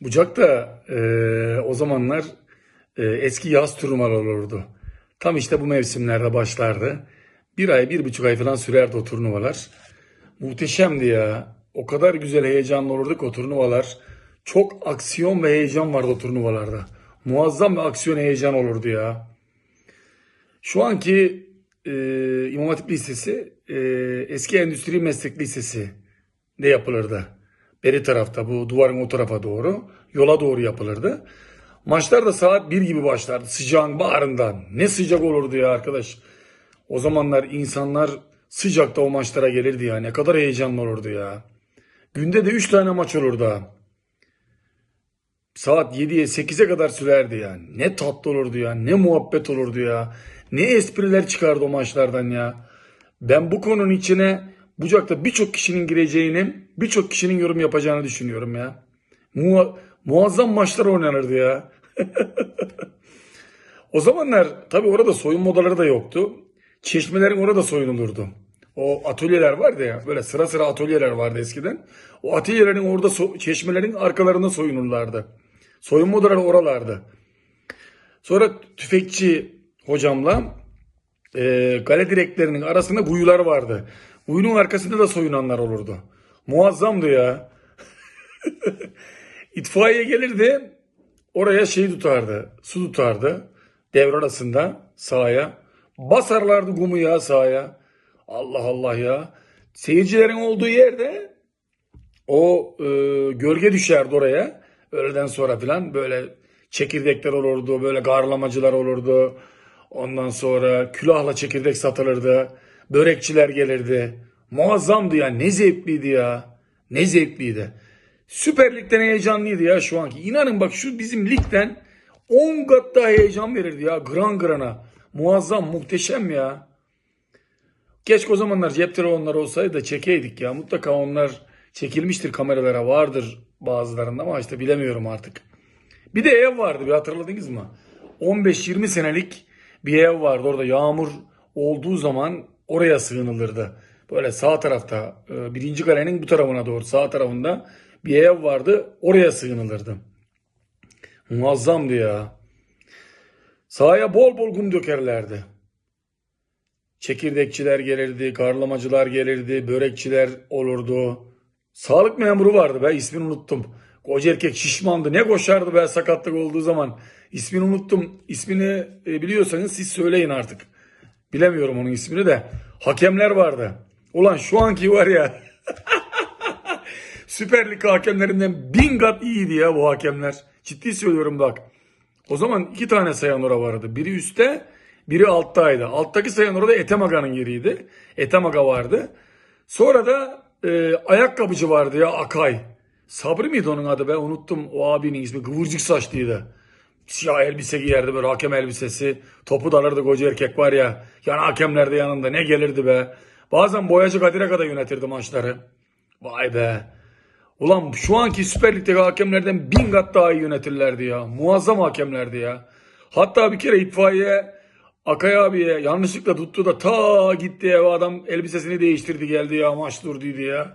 Bucak'ta e, o zamanlar e, eski yaz turnuvalar olurdu. Tam işte bu mevsimlerde başlardı. Bir ay, bir buçuk ay falan sürerdi o turnuvalar. Muhteşemdi ya. O kadar güzel heyecanlı olurdu ki o turnuvalar. Çok aksiyon ve heyecan vardı o turnuvalarda. Muazzam bir aksiyon heyecan olurdu ya. Şu anki e, İmam Hatip Lisesi e, eski Endüstri Meslek Lisesi de yapılırdı. Beri tarafta bu duvarın o tarafa doğru yola doğru yapılırdı. Maçlar da saat 1 gibi başlardı sıcağın bağrından. Ne sıcak olurdu ya arkadaş. O zamanlar insanlar sıcakta o maçlara gelirdi ya. Ne kadar heyecanlı olurdu ya. Günde de 3 tane maç olurdu. Saat 7'ye 8'e kadar sürerdi yani. Ne tatlı olurdu ya. Ne muhabbet olurdu ya. Ne espriler çıkardı o maçlardan ya. Ben bu konunun içine Bucak'ta birçok kişinin gireceğini, birçok kişinin yorum yapacağını düşünüyorum ya. Mua- muazzam maçlar oynanırdı ya. o zamanlar tabii orada soyunma odaları da yoktu. Çeşmelerin orada soyunulurdu. O atölyeler vardı ya böyle sıra sıra atölyeler vardı eskiden. O atölyelerin orada so- çeşmelerin arkalarında soyunurlardı. Soyunma odaları oralardı. Sonra tüfekçi hocamla e, kale direklerinin arasında kuyular vardı. Kuyunun arkasında da soyunanlar olurdu. Muazzamdı ya. İtfaiye gelirdi oraya şey tutardı. Su tutardı. Devre arasında sahaya. Basarlardı kumu ya sahaya. Allah Allah ya. Seyircilerin olduğu yerde o e, gölge düşerdi oraya. Öğleden sonra filan böyle çekirdekler olurdu. Böyle garlamacılar olurdu. Ondan sonra külahla çekirdek satılırdı. Börekçiler gelirdi. Muazzamdı ya. Ne zevkliydi ya. Ne zevkliydi. Süper Lig'den heyecanlıydı ya şu anki. İnanın bak şu bizim ligden 10 kat daha heyecan verirdi ya. Gran grana. Muazzam, muhteşem ya. Keşke o zamanlar cep telefonları olsaydı da çekeydik ya. Mutlaka onlar çekilmiştir kameralara vardır bazılarında ama işte bilemiyorum artık. Bir de ev vardı bir hatırladınız mı? 15-20 senelik bir ev vardı orada yağmur olduğu zaman oraya sığınılırdı. Böyle sağ tarafta e, birinci kalenin bu tarafına doğru sağ tarafında bir ev vardı oraya sığınılırdı. Muazzamdı ya. Sahaya bol bol kum dökerlerdi. Çekirdekçiler gelirdi, karlamacılar gelirdi, börekçiler olurdu. Sağlık memuru vardı be ismini unuttum. Koca erkek şişmandı. Ne koşardı be sakatlık olduğu zaman. İsmini unuttum. İsmini e, biliyorsanız siz söyleyin artık. Bilemiyorum onun ismini de. Hakemler vardı. Ulan şu anki var ya. Süper Lig hakemlerinden bin kat iyiydi ya bu hakemler. Ciddi söylüyorum bak. O zaman iki tane Sayanora vardı. Biri üstte, biri alttaydı. Alttaki Sayanora da Etemaga'nın yeriydi. Etemaga vardı. Sonra da e, ayakkabıcı vardı ya Akay. Sabri miydi onun adı be? Unuttum o abinin ismi. Kıvırcık saçlıydı. Siyah elbise giyerdi böyle hakem elbisesi. Topu da alırdı koca erkek var ya. Yani hakemler de yanında ne gelirdi be. Bazen boyacı Kadir'e kadar yönetirdi maçları. Vay be. Ulan şu anki Süper Lig'deki hakemlerden bin kat daha iyi yönetirlerdi ya. Muazzam hakemlerdi ya. Hatta bir kere itfaiye Akay abiye yanlışlıkla tuttu da ta gitti eve adam elbisesini değiştirdi geldi ya maç durduydu ya.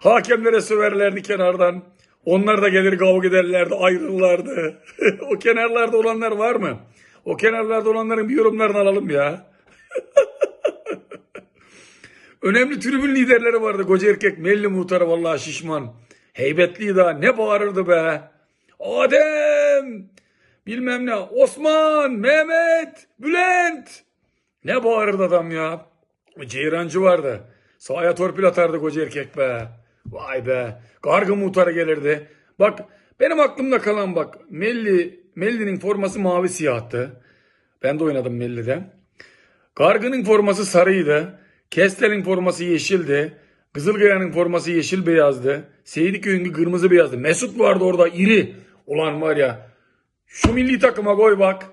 Hakemlere söverlerdi kenardan. Onlar da gelir kavga ederlerdi, ayrılırlardı. o kenarlarda olanlar var mı? O kenarlarda olanların bir yorumlarını alalım ya. Önemli tribün liderleri vardı. Koca erkek Melli Muhtarı vallahi şişman. Heybetliydi ha. Ne bağırırdı be. Adem! Bilmem ne. Osman, Mehmet, Bülent. Ne bağırırdı adam ya. Ceyrancı vardı. Sahaya torpil atardı koca erkek be. Vay be. Kargı muhtarı gelirdi. Bak benim aklımda kalan bak. Melli, Melli'nin forması mavi siyahtı. Ben de oynadım Melli'de. Kargı'nın forması sarıydı. Kestel'in forması yeşildi. Kızılkaya'nın forması yeşil beyazdı. Seydiköy'ün kırmızı beyazdı. Mesut vardı orada iri. Ulan var ya şu milli takıma koy bak.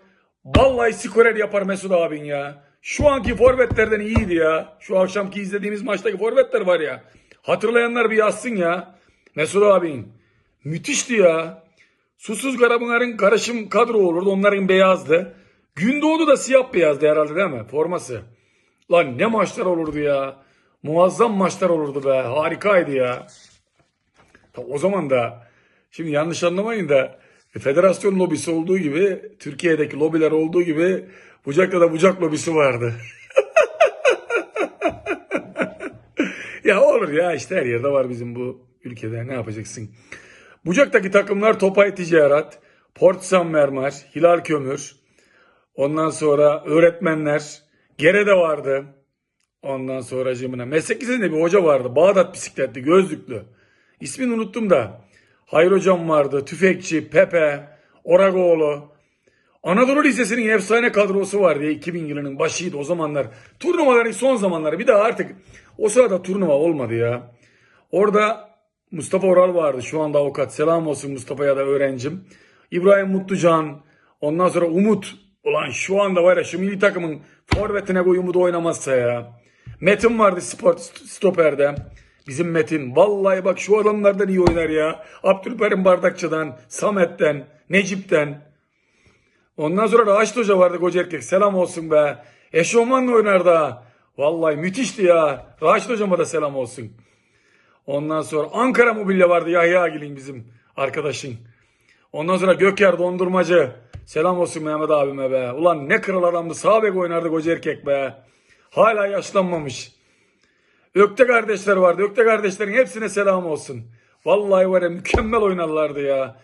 Vallahi skorer yapar Mesut abin ya. Şu anki forvetlerden iyiydi ya. Şu akşamki izlediğimiz maçtaki forvetler var ya. Hatırlayanlar bir yazsın ya. Mesut abin. Müthişti ya. Susuz Karabunar'ın karışım kadro olurdu. Onların beyazdı. Gündoğdu da siyah beyazdı herhalde değil mi? Forması. Lan ne maçlar olurdu ya. Muazzam maçlar olurdu be. Harikaydı ya. Ta O zaman da şimdi yanlış anlamayın da federasyon lobisi olduğu gibi Türkiye'deki lobiler olduğu gibi Bucak'ta da Bucak lobisi vardı. ya olur ya işte her yerde var bizim bu ülkede ne yapacaksın? Bucak'taki takımlar Topay Ticaret, Port San Mermer, Hilal Kömür, ondan sonra öğretmenler, Gere'de vardı. Ondan sonra cımına. Meslek lisesinde bir hoca vardı. Bağdat bisikletli, gözlüklü. İsmini unuttum da. Hayır hocam vardı. Tüfekçi, Pepe, Oragoğlu. Anadolu Lisesi'nin efsane kadrosu vardı ya 2000 yılının başıydı o zamanlar. Turnuvaların son zamanları. Bir daha artık o sırada turnuva olmadı ya. Orada Mustafa Oral vardı. Şu anda avukat. Selam olsun Mustafa'ya da öğrencim. İbrahim Mutlucan. Ondan sonra Umut. Ulan şu anda var ya şu milli takımın forvetine koy Umut oynamazsa ya. Metin vardı spor stoperde. Bizim Metin. Vallahi bak şu adamlardan iyi oynar ya. Abdülkerim Bardakçı'dan, Samet'ten, Necip'ten. Ondan sonra Raşit Hoca vardı koca erkek. Selam olsun be. Eşofmanla oynardı ha. Vallahi müthişti ya. Raşit Hocama da selam olsun. Ondan sonra Ankara Mobilya vardı Yahya Agil'in bizim arkadaşın. Ondan sonra Göker Dondurmacı. Selam olsun Mehmet abime be. Ulan ne kral adamdı. Sağ bek oynardı koca erkek be. Hala yaşlanmamış. Ökte kardeşler vardı. Ökte kardeşlerin hepsine selam olsun. Vallahi var ya mükemmel oynarlardı ya.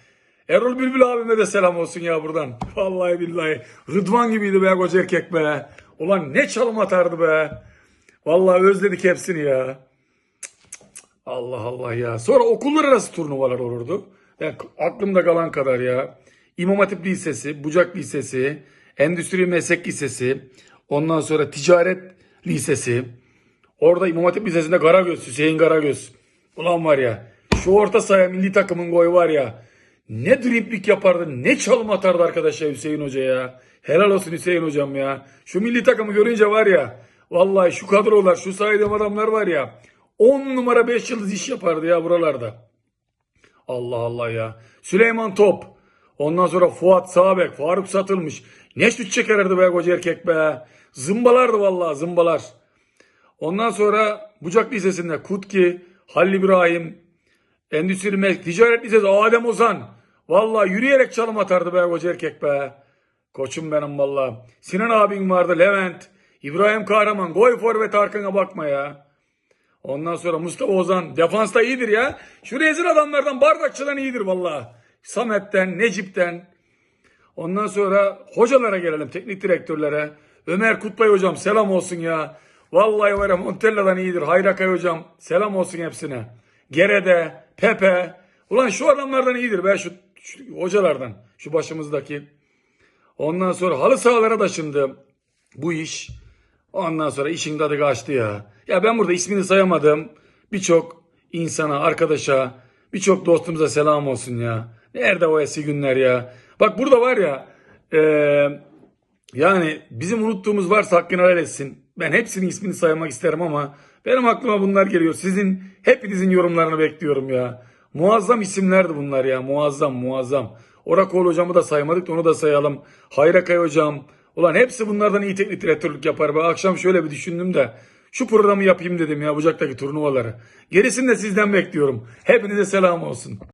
Erol Bülbül abime de selam olsun ya buradan. Vallahi billahi. Rıdvan gibiydi be koca erkek be. Ulan ne çalım atardı be. Vallahi özledik hepsini ya. Allah Allah ya. Sonra okullar arası turnuvalar olurdu. Yani aklımda kalan kadar ya. İmam Hatip Lisesi, Bucak Lisesi, Endüstri Meslek Lisesi, ondan sonra Ticaret Lisesi. Orada İmam Hatip Lisesi'nde Karagöz, Hüseyin Karagöz. Ulan var ya şu orta sahaya milli takımın goyu var ya. Ne driplik yapardı, ne çalım atardı arkadaşlar Hüseyin Hoca ya. Helal olsun Hüseyin Hocam ya. Şu milli takımı görünce var ya. Vallahi şu kadrolar, şu saydığım adamlar var ya. 10 numara 5 yıldız iş yapardı ya buralarda. Allah Allah ya. Süleyman Top. Ondan sonra Fuat Sağbek. Faruk satılmış. Ne şut çekerdi be koca erkek be. Zımbalardı vallahi zımbalar. Ondan sonra Bucak Lisesi'nde Kutki, Halil İbrahim, Endüstri Meslek, Ticaret Lisesi Adem Ozan. Vallahi yürüyerek çalım atardı be koca erkek be. Koçum benim vallahi. Sinan abin vardı Levent. İbrahim Kahraman. Goy forvet arkana bakma ya. Ondan sonra Mustafa Ozan defansta iyidir ya. Şu rezil adamlardan bardakçıdan iyidir vallahi. Samet'ten, Necip'ten. Ondan sonra hocalara gelelim, teknik direktörlere. Ömer Kutbay hocam selam olsun ya. Vallahi var ya Montella'dan iyidir. Hayrakay hocam selam olsun hepsine. Gere'de, Pepe. Ulan şu adamlardan iyidir be şu hocalardan. Şu başımızdaki. Ondan sonra halı sahalara şimdi bu iş. Ondan sonra işin tadı kaçtı ya. Ya ben burada ismini sayamadım. Birçok insana, arkadaşa, birçok dostumuza selam olsun ya. Nerede o eski günler ya. Bak burada var ya. eee, yani bizim unuttuğumuz varsa hakkını helal etsin. Ben hepsinin ismini saymak isterim ama benim aklıma bunlar geliyor. Sizin hepinizin yorumlarını bekliyorum ya. Muazzam isimlerdi bunlar ya. Muazzam muazzam. Orakol hocamı da saymadık da onu da sayalım. Hayrakay hocam. Ulan hepsi bunlardan iyi teknik direktörlük yapar. Ben akşam şöyle bir düşündüm de şu programı yapayım dedim ya Bucak'taki turnuvaları. Gerisini de sizden bekliyorum. Hepinize selam olsun.